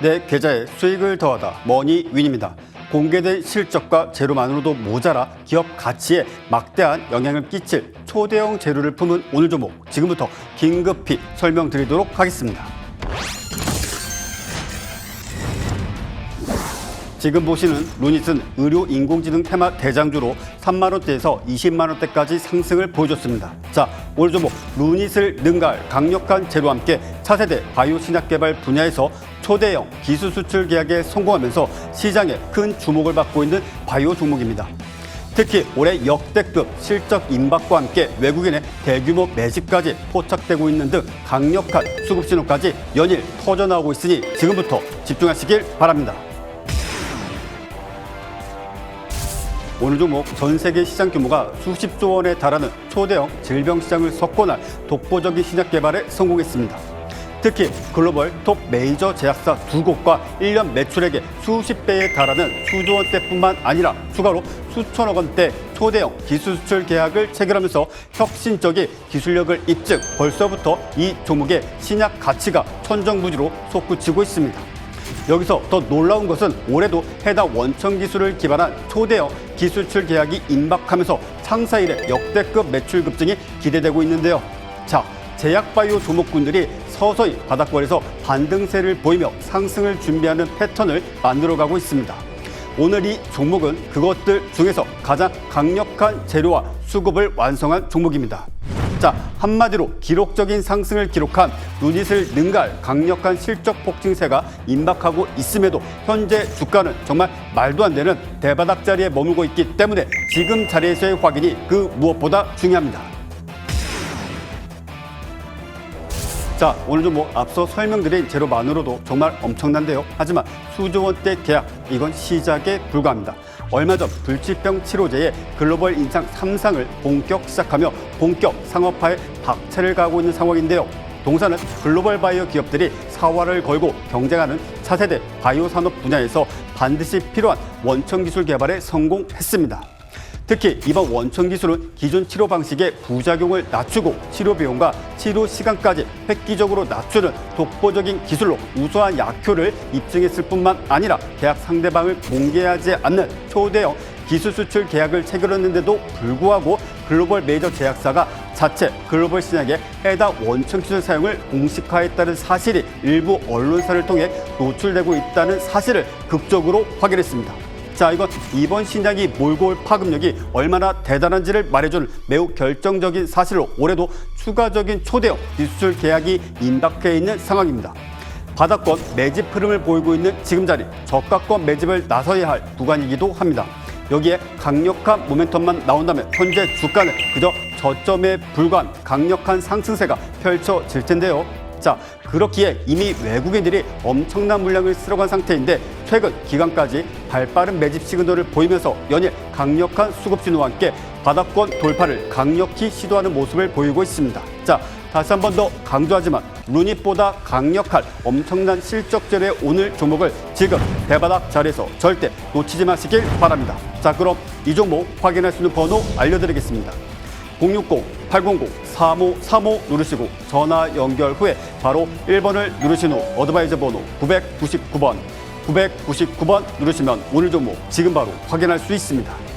내 계좌에 수익을 더하다 머니윈입니다. 공개된 실적과 재료만으로도 모자라 기업 가치에 막대한 영향을 끼칠 초대형 재료를 품은 오늘 종목 지금부터 긴급히 설명드리도록 하겠습니다. 지금 보시는 루닛은 의료 인공지능 테마 대장주로 3만 원대에서 20만 원대까지 상승을 보여줬습니다. 자, 오늘 종목 루닛을 능가할 강력한 재료와 함께 차세대 바이오 신약 개발 분야에서 초대형 기술 수출 계약에 성공하면서 시장에 큰 주목을 받고 있는 바이오 종목입니다. 특히 올해 역대급 실적 임박과 함께 외국인의 대규모 매집까지 포착되고 있는 등 강력한 수급 신호까지 연일 터져나오고 있으니 지금부터 집중하시길 바랍니다. 오늘 종목 전 세계 시장 규모가 수십조 원에 달하는 초대형 질병 시장을 석권할 독보적인 신약 개발에 성공했습니다. 특히 글로벌 톱 메이저 제약사 두 곳과 1년 매출액의 수십 배에 달하는 수조 원대뿐만 아니라 추가로 수천억 원대 초대형 기술 수출 계약을 체결하면서 혁신적인 기술력을 입증 벌써부터 이 종목의 신약 가치가 천정부지로 솟구치고 있습니다. 여기서 더 놀라운 것은 올해도 해당 원천 기술을 기반한 초대형 기술출 계약이 임박하면서 창사 이래 역대급 매출 급증이 기대되고 있는데요. 자, 제약바이오 조목군들이 서서히 바닥권에서 반등세를 보이며 상승을 준비하는 패턴을 만들어가고 있습니다. 오늘 이 종목은 그것들 중에서 가장 강력한 재료와 수급을 완성한 종목입니다. 자, 한마디로 기록적인 상승을 기록한 루닛을 능가할 강력한 실적 폭증세가 임박하고 있음에도 현재 주가는 정말 말도 안 되는 대바닥 자리에 머물고 있기 때문에 지금 자리에서의 확인이 그 무엇보다 중요합니다. 자, 오늘 좀 뭐 앞서 설명드린 재료만으로도 정말 엄청난데요. 하지만 수조 원대 계약, 이건 시작에 불과합니다. 얼마 전 불치병 치료제의 글로벌 인상 3상을 본격 시작하며 본격 상업화에 박차를 가고 있는 상황인데요. 동사는 글로벌 바이오 기업들이 사활을 걸고 경쟁하는 차세대 바이오 산업 분야에서 반드시 필요한 원천 기술 개발에 성공했습니다. 특히 이번 원천 기술은 기존 치료 방식의 부작용을 낮추고 치료 비용과 치료 시간까지 획기적으로 낮추는 독보적인 기술로 우수한 약효를 입증했을 뿐만 아니라 계약 상대방을 공개하지 않는 초대형 기술 수출 계약을 체결했는데도 불구하고 글로벌 메이저 제약사가 자체 글로벌 신약에 해당 원천 기술 사용을 공식화했다는 사실이 일부 언론사를 통해 노출되고 있다는 사실을 극적으로 확인했습니다. 자, 이건 이번 신약이 몰고 올 파급력이 얼마나 대단한지를 말해준 매우 결정적인 사실로 올해도 추가적인 초대형 기술 계약이 임박해 있는 상황입니다. 바닥권 매집 흐름을 보이고 있는 지금 자리 저가권 매집을 나서야 할 구간이기도 합니다. 여기에 강력한 모멘텀만 나온다면 현재 주가는 그저 저점에 불과한 강력한 상승세가 펼쳐질 텐데요. 자, 그렇기에 이미 외국인들이 엄청난 물량을 쓸어간 상태인데 최근 기간까지 발빠른 매집 시그널을 보이면서 연일 강력한 수급 신호와 함께 바닥권 돌파를 강력히 시도하는 모습을 보이고 있습니다. 자, 다시 한 번 더 강조하지만 루닛보다 강력한 엄청난 실적 절의 오늘 종목을 지금 대바닥 자리에서 절대 놓치지 마시길 바랍니다. 자, 그럼 이 종목 확인할 수 있는 번호 알려드리겠습니다. 060-800-3535 누르시고 전화 연결 후에 바로 1번을 누르신 후 어드바이저 번호 999번 999번 누르시면 오늘 종목 지금 바로 확인할 수 있습니다.